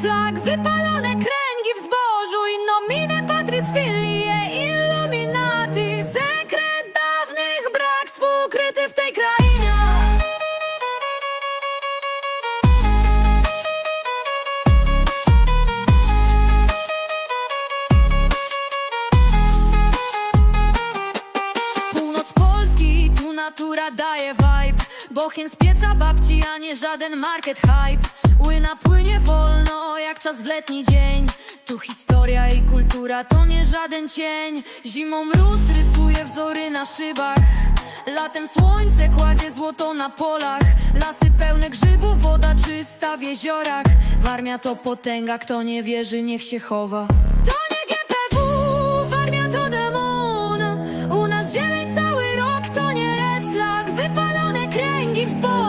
flag, wypalone kręgi w zbożu i nomine patris filie illuminati. Sekret dawnych bractw ukryty w tej krainie. Północ Polski, tu natura daje vibe Bochen z pieca babci, a nie żaden market hype czas w letni dzień. Tu historia i kultura to nie żaden cień. Zimą mróz rysuje wzory na szybach. Latem słońce kładzie złoto na polach. Lasy pełne grzybów, woda czysta w jeziorach. Warmia to potęga, kto nie wierzy niech się chowa. To nie GPW, warmia to demon. U nas zieleń cały rok to nie red flag. Wypalone kręgi w zboru